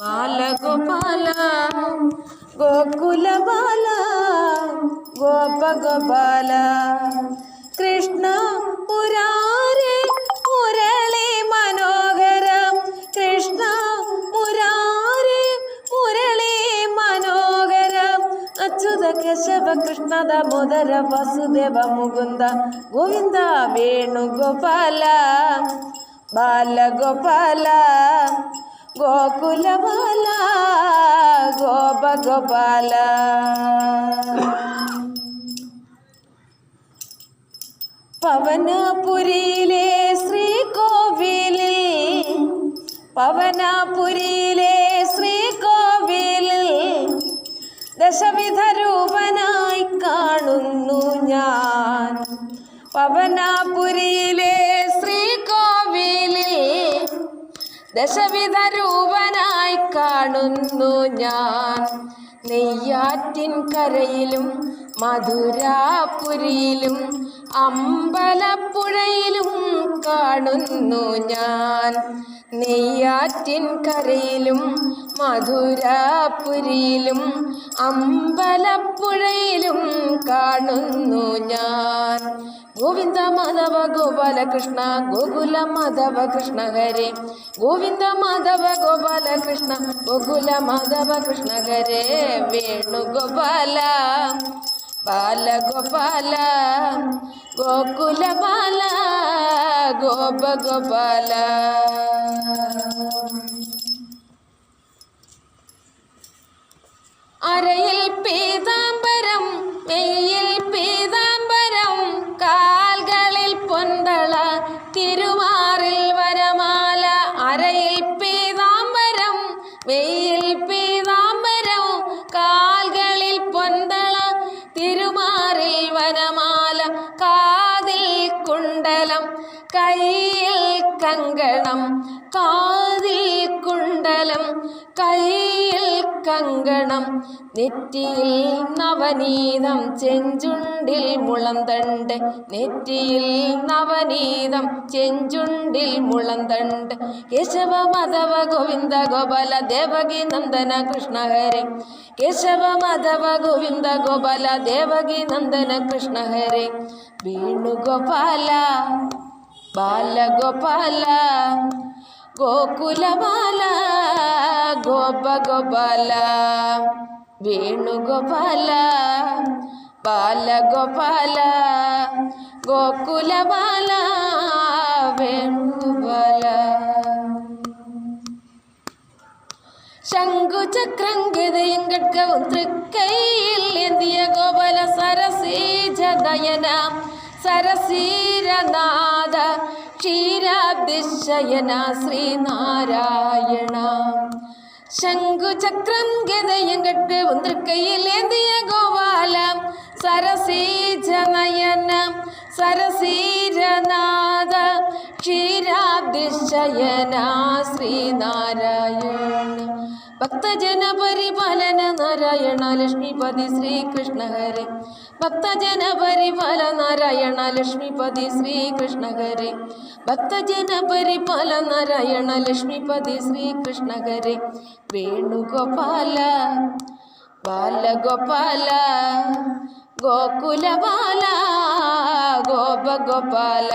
ബാലഗോപാല ഗോകുല ബാല ഗോപഗോപാല കൃഷ്ണ മുരാരി മുരളി മനോഹരം കൃഷ്ണ മുരാരി മുരളി മനോഹരം അച്യുത കേശവ കൃഷ്ണ ദാമോദര വസുദേവ മുകുന്ദ ഗോവിന്ദ വേണുഗോപാല ബാലഗോപാല ഗോകുലബാല గోపాల പവനപുരിയിലെ ശ്രീകോവിലിൽ പവനപുരിയിലെ ശ്രീകോവിലിൽ ദശവിധ രൂപനായി കാണുന്നു ഞാൻ. പവനാപുരിയിലെ ദശവിധ രൂപനായി കാണുന്നു ഞാൻ. നെയ്യാറ്റിൻ കരയിലും മധുരാപുരിയിലും അമ്പലപ്പുഴയിലും കാണുന്നു ഞാൻ. നെയ്യാറ്റിൻ കരയിലും മധുരാപുരിയിലും അമ്പലപ്പുഴയിലും കാണുന്നു ഞാൻ. ഗോവിന്ദ മാധവ ഗോപാലകൃഷ്ണ ഗോകുല മാധവ കൃഷ്ണ ഹരേ ഗോവിന്ദ മാധവ ഗോപാലകൃഷ്ണ ഗോകുല മാധവ കൃഷ്ണ ഹരേ വേണുഗോപാല ബാലഗോപാല ഗോകുല ബാല ഗോപഗോപാല. അരയിൽ മെയ്യിൽ പീതാംബരം കാൽകളിൽ പൊന്തള തിരുമാറിൽ വനമാല കാതിൽ കുണ്ടലം കയ്യിൽ കങ്കണം കാതിൽ കുണ്ടലം കയ്യിൽ കങ്കണം. നെറ്റിയിൽ നവനീതം ചെഞ്ചുണ്ടിൽ മുളന്തണ്ട്. നെറ്റിയിൽ നവനീതം ചെഞ്ചുണ്ടിൽ മുളന്തണ്ട്. കേശവ മാധവ ഗോവിന്ദ ഗോപാല ദേവകി നന്ദന കൃഷ്ണ ഹരേ കേശവ മാധവ ഗോവിന്ദ ഗോപാല ദേവകി നന്ദന കൃഷ്ണ ഹരേ വേണുഗോപാല ബാലഗോപാല ഗോകുലബാല ഗോപഗോപാല വേണുഗോപാല ബാലഗോപാല ഗോകുലമാല വേണുഗോപാല. ശംഖുചക്രം ഗതയും കെട്ടവും തൃക്കൈയിൽ എന്തിയ ഗോപാല സരസീജദയന സരസീരനാഥ ക്ഷീരാബ്ദിശയന ശ്രീനാരായണ. ശംഖുചക്രം ഗതയും ഘട്കവും തൃക്കൈയിൽ എന്തിയ ഗോപാല. സരസീജനയന സരസീരനാഥ. ക്ഷീരാബ്ദിശയന ശ്രീനാരായണ. ഭക്തജന പരിപാലന നാരായണ ലക്ഷ്മിപതി ശ്രീകൃഷ്ണ ഹരേ ഭക്തജന പരിപാല നാരായണ ലക്ഷ്മിപതി ശ്രീകൃഷ്ണ ഹരേ ഭക്തജന പരിപാല നാരായണ ലക്ഷ്മിപതി ശ്രീകൃഷ്ണ ഹരേ വേണുഗോപാല ബാലഗോപാല ഗോകുലബാല ഗോപഗോപാല.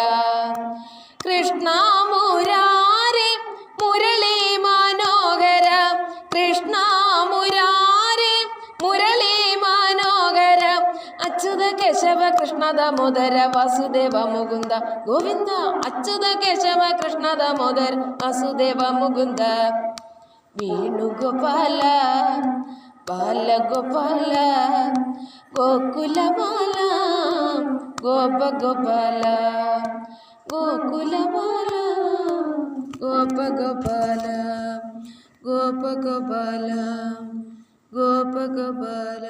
കൃഷ്ണ മുരാരി കേശവ കൃഷ്ണ ദാമോദര വാസുദേവ മുകുന്ദ. ഗോവിന്ദ അച്യുത കേശവ കൃഷ്ണ ദാമോദര വാസുദേവ മുകുന്ദ. വേണുഗോപാല ബാലഗോപാല ഗോപ ഗോപാല ഗോപ ഗോപാല ഗോപഗോപാല ഗോപഗോപാല.